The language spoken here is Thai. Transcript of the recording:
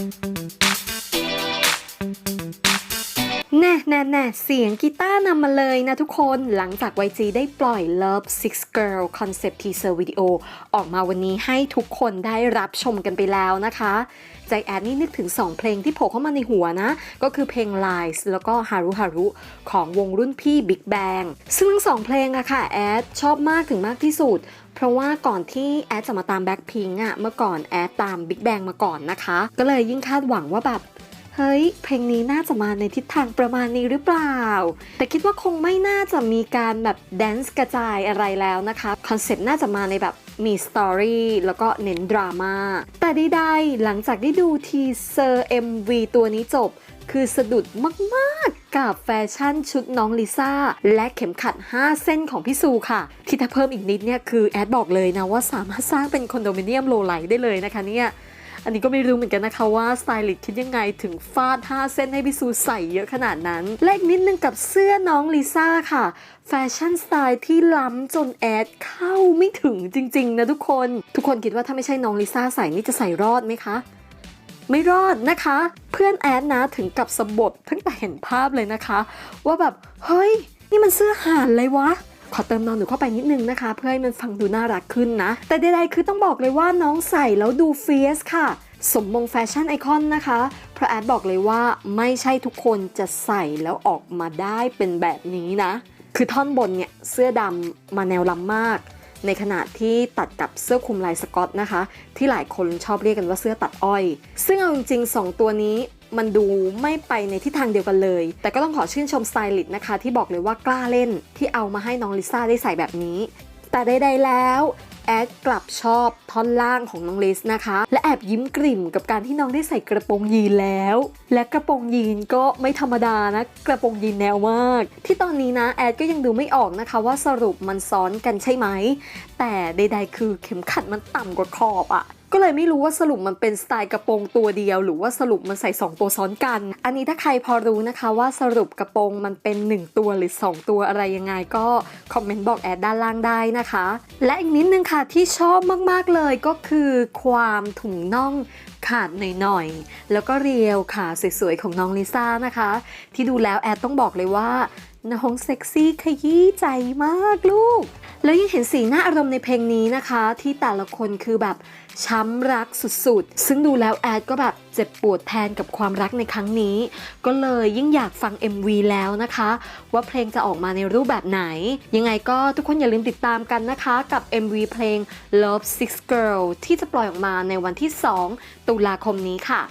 Thank you. แน่แน่แน่เสียงกีตาร์นำมาเลยนะทุกคนหลังจาก YG ได้ปล่อย Love Six Girl Concept Teaser Video ออกมาวันนี้ให้ทุกคนได้รับชมกันไปแล้วนะคะใจแอดนี่นึกถึง 2 เพลงที่โผล่เข้ามาในหัวนะ ก็คือเพลง Lies แล้วก็ Haru Haru ของวงรุ่นพี่ Big Bang ซึ่งทั้งสองเพลงอะค่ะแอดชอบมากถึงมากที่สุด เพราะว่าก่อนที่แอดจะมาตาม Blackpink อะเมื่อก่อนแอดตาม Big Bang มาก่อนนะคะ ก็เลยยิ่งคาดหวังว่าแบบ เฮ้ย เพลงนี้น่าจะมาในทิศทางประมาณนี้หรือเปล่า แต่คิดว่าคงไม่น่าจะมีการแบบแดนซ์กระจายอะไรแล้วนะคะ คอนเซ็ปต์น่าจะมาในแบบมีสตอรี่แล้วก็เน้นดราม่า แต่ใดๆหลังจากได้ดูทีเซอร์ MV ตัวนี้จบ คือสะดุดมากๆ กับแฟชั่นชุดน้องลิซ่า และเข็มขัด 5 เส้นของพี่ซูค่ะ ที่ถ้าเพิ่มอีกนิดเนี่ยคือแอดบอกเลยนะว่าสามารถสร้างเป็นคอนโดมิเนียมโลไลท์ได้เลยนะคะเนี่ย อันนี้ก็ไม่รู้เหมือนกันนะคะว่าสไตลิสต์คิดยังไงถึงฟาด 5 เส้นให้พี่ซูใส่เยอะขนาดนั้น และอีกนิดนึงกับเสื้อน้องลิซ่าค่ะ แฟชั่นสไตล์ที่ล้ำจนแอดเข้าไม่ถึงจริง ๆ นะทุกคน ทุกคนคิดว่าถ้าไม่ใช่น้องลิซ่าใส่นี่จะใส่รอดไหมคะไม่รอดนะคะ เพื่อนแอดนะถึงกับสะบดตั้งแต่เห็นภาพเลยนะคะ ว่าแบบ เฮ้ย นี่มันเสื้อห่านเลยวะ ขอเติมนอนหนูเข้าไปนิดนึงนะคะ เพื่อให้มันฟังดูน่ารักขึ้นนะ แต่ใดๆคือต้องบอกเลยว่าน้องใส่แล้วดูเฟียสค่ะ สมมงแฟชั่นไอคอนนะคะเพราะแอดบอกเลยว่าไม่ใช่ทุกคนจะใส่แล้วออกมาได้เป็นแบบนี้นะ คือท่อนบนเนี่ยเสื้อดำมาแนวล้ำมากในขณะที่ตัดกับเสื้อคลุมลายสกอตนะคะ ที่หลายคนชอบเรียกกันว่าเสื้อตัดอ้อย ซึ่งเอาจริงๆ 2 ตัวนี้ มันดูไม่ไปในทิศทางเดียวกันเลย แต่ก็ต้องขอชื่นชมสไตลิสต์นะคะ ที่บอกเลยว่ากล้าเล่นที่เอามาให้น้องลิซ่าได้ใส่แบบนี้ แต่ใดๆแล้วแอดกลับชอบท่อนล่างของน้องลิสนะคะ และแอบยิ้มกริ่มกับการที่น้องได้ใส่กระโปรงยีนแล้ว และกระโปรงยีนก็ไม่ธรรมดานะ กระโปรงยีนแนวมาก ที่ตอนนี้นะแอดก็ยังดูไม่ออกนะคะว่าสรุปมันซ้อนกันใช่ไหม แต่ใดๆคือเข็มขัดมันต่ำกว่าขอบอะ ก็เลยไม่รู้ว่าสรุปมันเป็นสไตล์กระโปรงตัวเดียว หรือว่าสรุปมันใส่ 2 ตัวซ้อนกัน อันนี้ถ้าใครพอรู้นะคะว่าสรุปกระโปรงมันเป็น 1 ตัวหรือ 2 ตัวอะไรยังไงก็คอมเมนต์บอกแอดด้านล่างได้นะคะ และอีกนิดนึงค่ะที่ชอบมากๆเลยก็คือความถุงน่องขาดหน่อยๆ แล้วก็เรียวขาสวยๆ ของน้องลิซ่านะคะ ที่ดูแล้วแอดต้องบอกเลยว่า น้องเซ็กซี่ขยี้ใจมากลูก แล้วยังเห็นสีหน้าอารมณ์ในเพลงนี้นะคะ ที่แต่ละคนคือแบบช้ำรักสุดๆ ซึ่งดูแล้วแอดก็แบบเจ็บปวดแทนกับความรักในครั้งนี้ ก็เลยยิ่งอยากฟัง MV แล้วนะคะ ว่าเพลงจะออกมาในรูปแบบไหน ยังไงก็ทุกคนอย่าลืมติดตามกันนะคะกับ MV เพลง Love Six Girl ที่จะปล่อยออกมาในวันที่ 2 ตุลาคมนี้ค่ะ